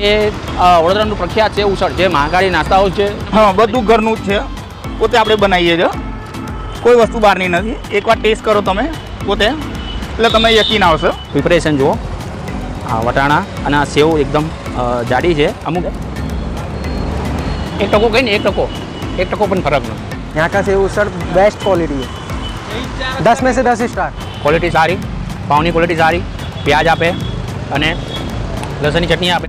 એ અ, વડોદરાનું પ્રખ્યાત છે ઉસળ જે મહાકાળી નાસ્તાઓ છે હા બધું ઘરનું જ છે પોતે આપણે બનાવીએ છીએ કોઈ વસ્તુ બહારની નથી એકવાર ટેસ્ટ કરો તમે પોતે એટલે તમે યકીન આવશે પ્રિપરેશન જુઓ આ વટાણા અને આ સેવ એકદમ અ, જાડી છે અમુક એક ટકો કહીને એક ટકો એક ટકો પણ ફરક નથી यहाँ का सेव उसर बेस्ट क्वालिटी है दस में से दस स्टार ક્વોલિટી સારી પાઉની ક્વોલિટી સારી પ્યાજ આપે અને લસણની ચટણી આપે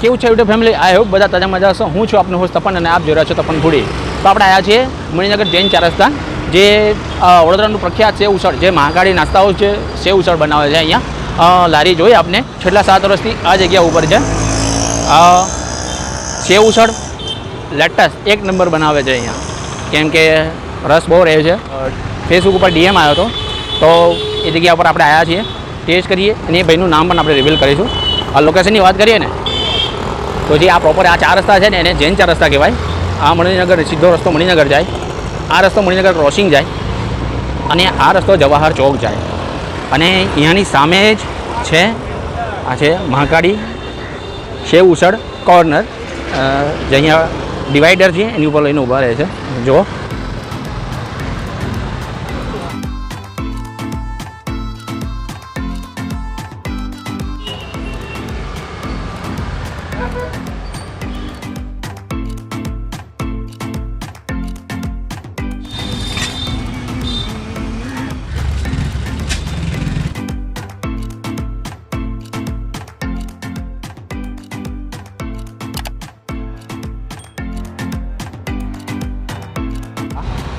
કેવું છે યુટ્યુબ ફેમિલી આ હોપ બધા તાજા મજા હશો. હું છું આપનો હોસ્ટ તપન અને આપ જોઈ રહ્યા છો તપન ભૂડી. તો આપણે આવ્યા છીએ મણિનગર જૈન ચાર રસ્તા જે વડોદરાનું પ્રખ્યાત છે ઉસળ જે મહાકાળી નાસ્તાઓ છે, સેવ ઉસળ બનાવે છે અહીંયા. લારી જોઈ આપને. છેલ્લા સાત વર્ષથી આ જગ્યા ઉપર છે. સે ઉસળ લેટસ એક નંબર બનાવે છે અહીંયા. કેમ કે રસ બહુ રહે છે. ફેસબુક ઉપર ડીએમ આવ્યો હતો. તો એ જગ્યા ઉપર આપણે આવ્યા છીએ. ટેસ્ટ કરીએ અને એ ભાઈનું નામ પણ આપણે રિવીલ કરીશું. આ લોકેશનની વાત કરીએ ને તો જે આ પ્રોપર આ ચાર રસ્તા છે ને એને જૈન ચાર રસ્તા કહેવાય. આ મણિનગર, સીધો રસ્તો મણિનગર જાય. આ રસ્તો મણિનગર ક્રોસિંગ જાય અને આ રસ્તો જવાહર ચોક જાય. અને અહીંયાની સામે જ છે, આ છે મહાકાળી શેવ ઉસળ કોર્નર જે અહીંયા ડિવાઈડર છે, એની ઉપર લઈને ઊભા રહે છે. જુઓ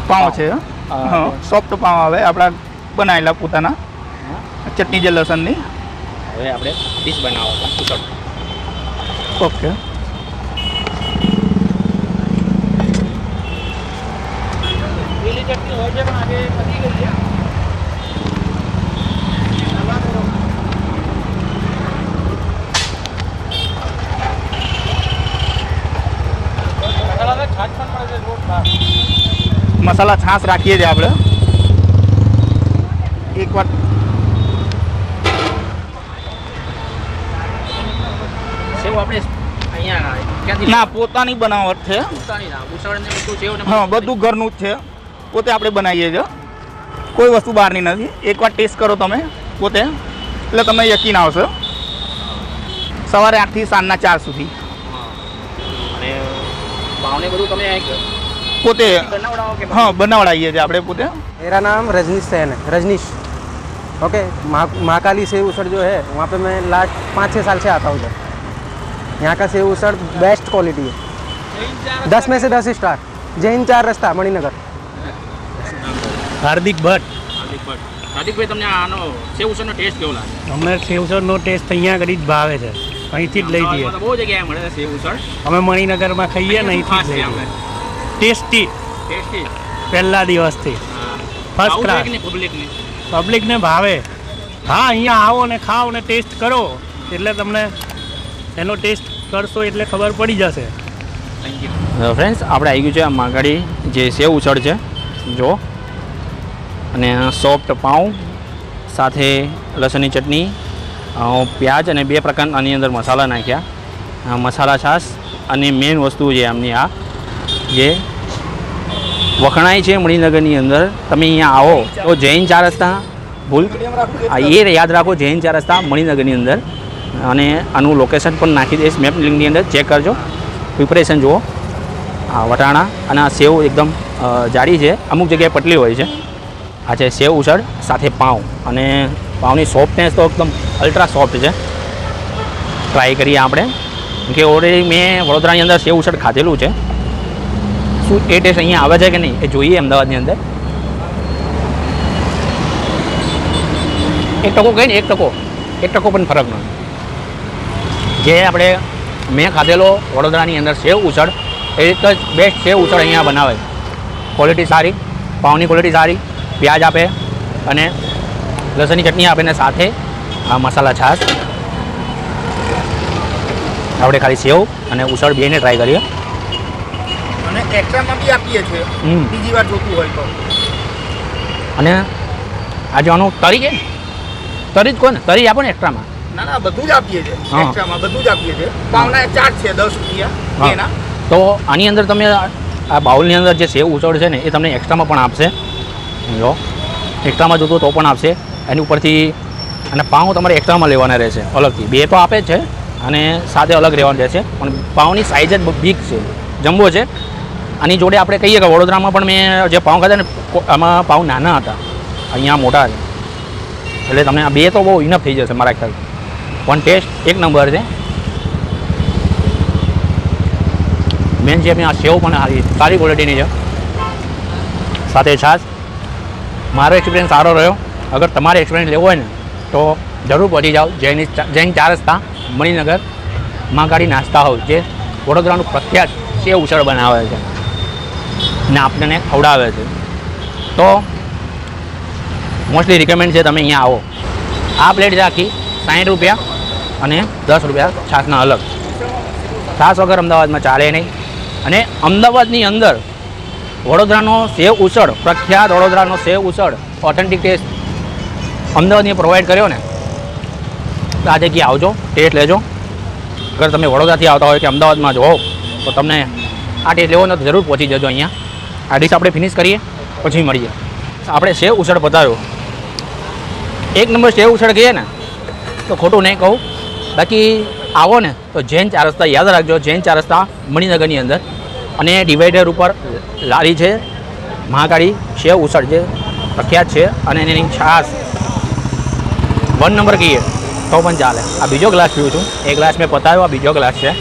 પાઉં છે સોફ્ટ પાઉં આવે આપણા બનાવેલા પોતાના. ચટણી જે લસણની. હવે આપણે ડીશ બનાવવા ઓકે. છે પણ ગઈ છે. મસાલા છાશ રાખીએ છીએ આપણે. એક વાર. આપણે અહીંયા ક્યાંથી ના પોતાની બનાવટ છે. બધું હા બધું ઘરનું જ છે. પોતે આપણે બનાવીએ છીએ. કોઈ વસ્તુ બહારની નથી. એકવાર ટેસ્ટ કરો તમે પોતે. એટલે તમને યકીન આવશે. સવારે આઠથી સાંજના ચાર સુધી. અને ભાવને બધું તમે પોતે બનાવડાવો કે હા બનાવડાવીએ છીએ આપણે પોતે मेरा नाम रजनीश सैन है रजनीश ओके महा महाकाली सेव उसर जो है वहाँ पे मैं लास्ट पाँच छः साल से आता हूँ इधर यहाँ का सेव उसर बेस्ट क्वालिटी है दस में से दस स्टार जैन चार रास्ता मणिनगर હાર્દિક ભટ્ટ હાર્દિક ભટ્ટ હાર્દિકભાઈ તમને આનો સેવ ઉસળનો ટેસ્ટ કેવો લાગે અમને સેવસરનો ટેસ્ટ અહીંયા આગળ જ ભાવે છે અહીંથી જ લઈ જઈએ અમદાવાદમાં તો બહુ જગ્યાએ મળે છે સેવ ઉસળ અમે મણિનગરમાં ખાઈએ ને અહીંથી જ લઈ જઈએ ટેસ્ટી. ટેસ્ટી. પહેલા દિવસથી. ફર્સ્ટ ક્લાસ પબ્લિકને પબ્લિકને ભાવે. હા અહીંયા આવો ને ખાઓ ને ટેસ્ટ કરો. એટલે તમને એનો ટેસ્ટ કરશો એટલે ખબર પડી જશે. ફ્રેન્ડ્સ આપણે આવી ગયું છે આ માગાડી જે સેવ ઉછળ છે. જો. અને સોફ્ટ પાઉં સાથે લસણની ચટણી પ્યાજ અને બે પ્રકારના આની અંદર મસાલા નાખ્યા. મસાલા છાશ અને મેઇન વસ્તુ છે આમની આ જે વખણાય છે મણિનગરની અંદર. તમે અહીંયા આવો તો જૈન ચાર રસ્તા, ભૂલ. એ યાદ રાખો, જૈન ચાર રસ્તા મણિનગરની અંદર. અને આનું લોકેશન પણ નાખી દઈશ. મેપ લિંકની અંદર ચેક કરજો. પ્રિપરેશન જુઓ. આ વટાણા અને આ સેવ એકદમ જાડી છે. અમુક જગ્યાએ પટલી હોય છે. આ છે સેવ ઉછળ, સાથે પાઉં. અને પાઉંની સોફ્ટનેસ તો એકદમ અલ્ટ્રા સોફ્ટ છે. ટ્રાય કરીએ આપણે. કે ઓલરેડી મેં વડોદરાની અંદર સેવ ઉછળ ખાધેલું છે. શું એ ટેસ્ટ અહીંયા આવે છે કે નહીં એ જોઈએ અમદાવાદની અંદર. એક ટકો કહીને એક ટકો. એક ટકો પણ ફરક નથી. જે આપણે મેં ખાધેલો વડોદરાની અંદર સેવ ઉસળ એ એક જ બેસ્ટ સેવ ઉસળ અહીંયા બનાવે ક્વોલિટી સારી, પાઉની ક્વોલિટી સારી, પ્યાજ આપે અને લસણની ચટણી આપે ને સાથે આ મસાલા છાશ. આપણે ખાલી સેવ અને ઉસળ બેને ટ્રાય કરીએ. એક્સ્ટ્રામાં બી આપીએ છીએ. બીજી વાર જોતું હોય તો. અને આ જવાનું આનું તરી કે તરી જ કોણ? તરી આપો ને એક્સ્ટ્રામાં ના ના બધું જ આપીએ છીએ. એક્સ્ટ્રામાં બધું જ આપીએ છીએ. પાવના ચાર્જ છે દસ રૂપિયા. એના. તો આની અંદર તમે આ બાઉલની અંદર જે સેવ ઉછળ છે ને એ તમને એક્સ્ટ્રામાં પણ આપશે. જો. એક્સ્ટ્રામાં જોતું તો પણ આપશે. એની ઉપરથી અને પાઉં તમારે એક્સ્ટ્રામાં લેવાના રહેશે અલગથી. બે તો આપે છે અને સાથે અલગ રહેવાનું રહેશે. પણ પાઉંની સાઇઝ જ બિગ છે. જમ્બો છે. આની જોડે આપણે કહીએ કે વડોદરામાં પણ મેં જે પાઉં ખાધા ને આમાં પાઉં નાના હતા. અહીંયા મોટા છે. એટલે તમને આ બે તો બહુ ઇનફ થઈ જશે મારા ખ્યાલ પણ ટેસ્ટ એક નંબર છે. મેન છે આ સેવ પણ સારી સારી ક્વોલિટીની છે. સાથે છાશ. મારો એક્સપિરિયન્સ સારો રહ્યો. અગર તમારે એક્સપિરિયન્સ લેવો હોય ને, તો જરૂર પહોંચી જાઓ. જૈન જૈન ચાર રસ્તા, મણિનગર મહાકાળી નાસ્તા હાઉસ જે વડોદરાનું પ્રખ્યાત સેવ ઉછળ બનાવે છે. ને આપણને ખવડાવે છે. તો મોસ્ટલી રિકમેન્ડ છે તમે અહીંયા આવો. આ પ્લેટ છે આખી સાઠ રૂપિયા અને દસ રૂપિયા છાશના અલગ. છાશ વગર અમદાવાદમાં ચાલે નહીં. અને અમદાવાદની અંદર વડોદરાનો સેવ ઉછળ પ્રખ્યાત વડોદરાનો સેવ ઉછળ ઓથેન્ટિક ટેસ્ટ અમદાવાદની પ્રોવાઈડ કર્યો ને, તો આ જગ્યાએ આવજો? ટેસ્ટ લેજો. અગર તમે વડોદરાથી આવતા હોય કે અમદાવાદમાં જો તો તમને આ ટેસ્ટ લેવો તો જરૂર પહોંચી જજો અહીંયા. આ ડીશ આપણે ફિનિશ કરીએ, પછી મળીએ. આપણે સેવ ઉછળ પતાવ્યો. એક નંબર સેવ ઉછળ કહીએ ને, તો ખોટું નહીં કહું. બાકી આવો ને, તો જૈન ચાર રસ્તા યાદ રાખજો. જૈન ચાર રસ્તા મણિનગરની અંદર. અને ડિવાઈડર ઉપર લારી છે, મહાકાળી સેવ ઉછળ જે પ્રખ્યાત છે અને એની છાશ. વન નંબર કહીએ, તો પણ ચાલે. આ બીજો ગ્લાસ પીવું છું. એ ગ્લાસ મેં પતાવ્યો, આ બીજો ગ્લાસ છે.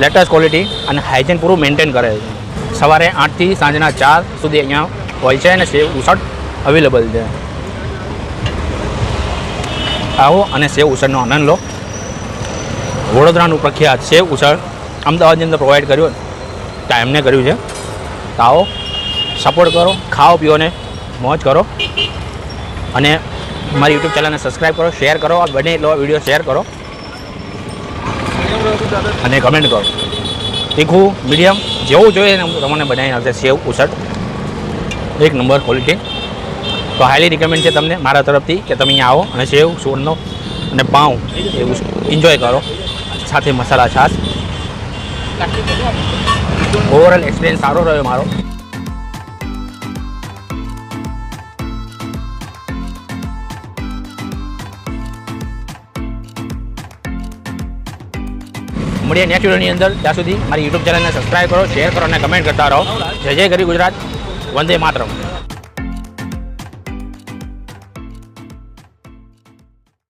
લેટેસ્ટ ક્વોલિટી અને હાઇજેન પૂરું મેન્ટેન કરે છે. સવારે આઠથી સાંજના ચાર સુધી અહીંયા હોય છે અને સેવ ઉસળ અવેલેબલ છે. આવો અને સેવ ઉસળનો આનંદ લો. વડોદરાનું પ્રખ્યાત સેવ ઉસળ અમદાવાદની અંદર પ્રોવાઈડ કર્યું તો એમને કર્યું છે. તો આવો સપોર્ટ કરો, ખાઓ, પીઓ મોજ કરો. અને મારી યુટ્યુબ ચેનલને સબસ્ક્રાઈબ કરો શેર કરો બને એટલો વીડિયો શેર કરો. અને કમેન્ટ કરો. તીખું, મીડિયમ, જેવું જોઈએ તમને બનાવી આવશે સેવ, ઉસળ. એક નંબર ક્વોલિટી તો હાઈલી રિકમેન્ડ છે તમને મારા તરફથી કે તમે અહીંયા આવો અને સેવ સોરનો અને પાઉં એવું એન્જોય કરો. સાથે મસાલા છાશ. ઓવરઓલ એક્સપિરિયન્સ સારો રહ્યો મારો. મળીએ નેક્સ્ટ વિડીયોની અંદર ત્યાં સુધી મારી યુટ્યુબ ચેનલને સબસ્ક્રાઈબ કરો શેર કરો અને કમેન્ટ કરતા રહો. જય જય ગરી ગુજરાત. વંદે માતરમ.